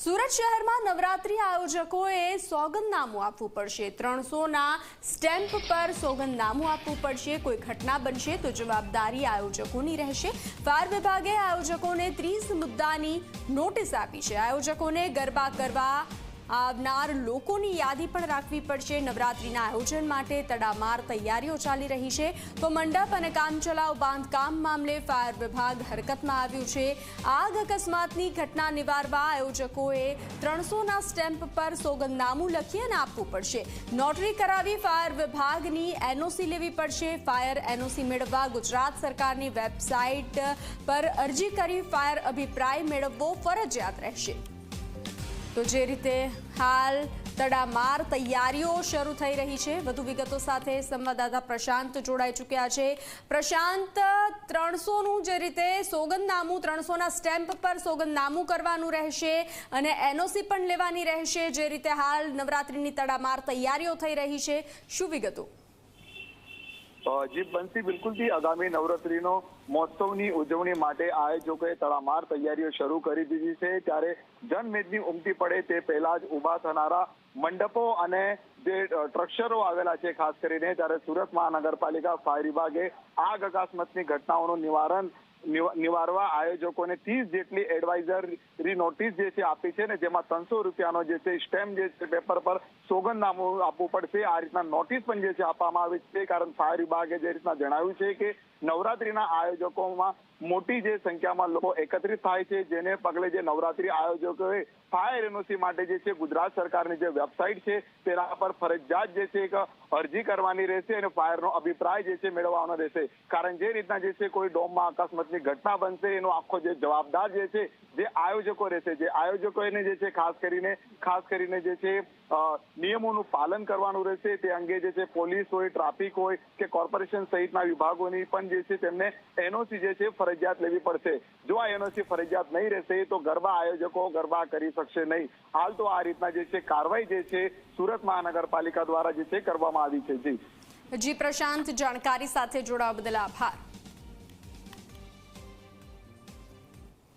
સુરત શહેરમાં નવરાત્રી આયોજકોએ સોગંદનામું આપવું પડશે. ત્રણસોના સ્ટેમ્પ પર સોગંદનામું આપવું પડશે. કોઈ ઘટના બનશે તો જવાબદારી આયોજકોની રહેશે. ફાયર વિભાગે આયોજકોને ત્રીસ મુદ્દાની નોટિસ આપી છે. આયોજકોને ગરબા કરવા આવનાર લોકોની યાદી પણ રાખવી પડશે. નવરાત્રીના આયોજન માટે તડામાર તૈયારીઓ ચાલી રહી છે. તો મંડપ અને કામચલાઉ બાંધકામ મામલે ફાયર વિભાગ હરકતમાં આવ્યું છે. આગ અકસ્માતની ઘટના નિવારવા આયોજકોએ ત્રણસોના સ્ટેમ્પ પર સોગંદનામું લખી અને આપવું પડશે. નોટરી કરાવી ફાયર વિભાગની એનઓસી લેવી પડશે. ફાયર એનઓસી મેળવવા ગુજરાત સરકારની વેબસાઇટ પર અરજી કરી ફાયર અભિપ્રાય મેળવવો ફરજિયાત રહેશે. તો જે રીતે હાલ તડામાર તૈયારીઓ શરૂ થઈ રહી છે, વધુ વિગતો સાથે સંવાદદાતા પ્રશાંત જોડાઈ ચૂક્યા છે. પ્રશાંત, ત્રણસોનું જે રીતે સોગંદનામું, ત્રણસોના સ્ટેમ્પ પર સોગંદનામું કરવાનું રહેશે અને એનઓસી પણ લેવાની રહેશે, જે રીતે હાલ નવરાત્રિની તડામાર તૈયારીઓ થઈ રહી છે. શું વિગતો? જી બંસી બિલકુલથી આગામી નવરાત્રીનો મહોત્સવની ઉજવણી માટે આયોજકોએ તડામાર તૈયારીઓ શરૂ કરી દીધી છે. ત્યારે જનમેદની ઉમટી પડે તે પહેલા જ ઊભા થનારા મંડપો અને જે સ્ટ્રક્ચરો આવેલા છે, ખાસ કરીને ત્યારે સુરત મહાનગરપાલિકા ફાયર વિભાગે આગ અકસ્માતની ઘટનાઓનું નિવારણ નિવા- નિવારવા આયોજકોને ત્રીસ જેટલી એડવાઇઝરી નોટિસ જે છે આપી છે ને જેમાં ત્રણસો રૂપિયાનો જે છે સ્ટેમ્પ જે છે પેપર પર સોગંદનામું આપવું પડશે. આ રીતના નોટિસ પણ જે છે આપવામાં આવી છે કારણ ફાયર વિભાગે જે રીતના જણાવ્યું છે કે નવરાત્રીના આયોજકોમાં મોટી જે સંખ્યામાં લોકો એકત્રિત થાય છે, જેને પગલે જે નવરાત્રી આયોજકોએ ફાયર એનઓસી માટે જે છે ગુજરાત સરકારની જે વેબસાઇટ છે તેના પર ફરજિયાત જે છે એક અરજી કરવાની રહેશે અને ફાયરનો અભિપ્રાય જે છે મેળવવાનો રહેશે. કારણ જે રીતના જે છે કોઈ ડોમમાં અકસ્માતની ઘટના બનશે એનો આખો જે જવાબદાર જે છે, જે આયોજકો રહેશે, જે આયોજકોને જે છે, ખાસ કરીને ખાસ કરીને જે છે નિયમોનું પાલન કરવાનું રહેશે. તે અંગે જે છે, પોલીસ હોય, ટ્રાફિક હોય કે કોર્પોરેશન સહિતના વિભાગોની પણ જે છે, તેમને એનઓસી જે છે, ફરજિયાત લેવી પડશે. જો આ એનઓસી ફરજિયાત નહીં રહેશે, તો ગરબા આયોજકો ગરબા કરી શકશે નહીં. હાલ તો આ રીતના જે છે, કાર્યવાહી જે છે, સુરત મહાનગરપાલિકા દ્વારા જે છે, કરવામાં આવી છે. જી. જી, પ્રશાંત, જાણકારી સાથે જોડાવા બદલ આભાર.